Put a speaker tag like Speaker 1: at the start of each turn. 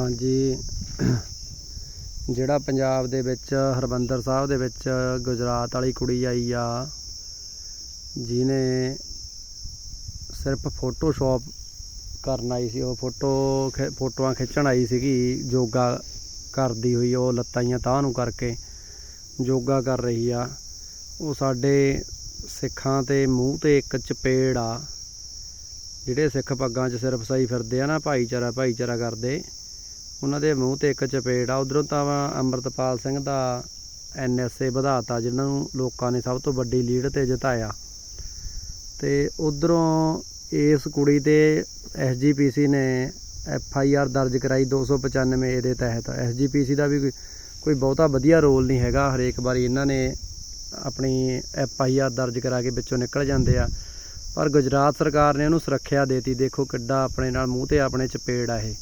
Speaker 1: ਹਾਂਜੀ। ਜਿਹੜਾ ਪੰਜਾਬ ਦੇ ਵਿੱਚ ਹਰਬੰਦਰ ਸਾਹਿਬ ਦੇ ਵਿੱਚ ਗੁਜਰਾਤ ਵਾਲੀ ਕੁੜੀ ਆਈ ਆ, ਜਿਹਨੇ ਸਿਰਫ ਫੋਟੋਸ਼ਾਪ ਕਰਨ ਆਈ ਸੀ। ਉਹ ਫੋਟੋ ਖਿ- ਫੋਟੋਆਂ ਖਿੱਚਣ ਆਈ ਸੀਗੀ, ਯੋਗਾ ਕਰਦੀ ਹੋਈ, ਉਹ ਲੱਤਾਂ ਜਿਹੀਆਂ ਤਾਹ ਨੂੰ ਕਰਕੇ ਯੋਗਾ ਕਰ ਰਹੀ ਆ। ਉਹ ਸਾਡੇ ਸਿੱਖਾਂ ਤੇ ਮੂੰਹ ਤੇ ਇੱਕ ਚਪੇੜ ਆ, ਜਿਹੜੇ ਸਿੱਖ ਪੱਗਾਂ 'ਚ ਸਿਰਫ ਸਹੀ ਫਿਰਦੇ ਆ ਨਾ ਭਾਈਚਾਰਾ ਭਾਈਚਾਰਾ ਕਰਦੇ। ਉਹਨਾਂ ਦੇ ਮੂੰਹ ਤੇ ਇੱਕ ਚਪੇੜ ਆ, ਉਧਰੋਂ ਤਾਂ ਵਾ ਅੰਮ੍ਰਿਤਪਾਲ ਸਿੰਘ ਦਾ ਐਨਐਸਏ ਵਧਾਤਾ ਜਿਹਨਾਂ ਨੂੰ ਲੋਕਾਂ ਨੇ ਸਭ ਤੋਂ ਵੱਡੀ ਲੀਡ ਤੇ ਜਿਤਾਇਆ। ਤੇ ਉਧਰੋਂ ਇਸ ਕੁੜੀ ਤੇ ਐਸਜੀਪੀਸੀ ਨੇ ਐਫਆਈਆਰ ਦਰਜ ਕਰਾਈ 295 ਏ ਦੇ ਤਹਿਤ। ਐਸਜੀਪੀਸੀ ਦਾ ਵੀ ਕੋਈ- ਕੋਈ ਬਹੁਤਾ ਵਧੀਆ ਰੋਲ ਨਹੀਂ ਹੈਗਾ, ਹਰੇਕ ਵਾਰੀ ਇਹਨਾਂ ਨੇ ਆਪਣੀ ਐਫਆਈਆਰ ਦਰਜ ਕਰਾ ਕੇ ਵਿੱਚੋਂ ਨਿਕਲ ਜਾਂਦੇ ਆ। ਪਰ ਗੁਜਰਾਤ ਸਰਕਾਰ ਨੇ ਉਹਨੂੰ ਸੁਰੱਖਿਆ ਦੇਤੀ। ਦੇਖੋ ਕਿੱਡਾ ਆਪਣੇ ਨਾਲ ਮੂੰਹ ਤੇ ਆਪਣੇ ਚਪੇੜ ਆ ਇਹ।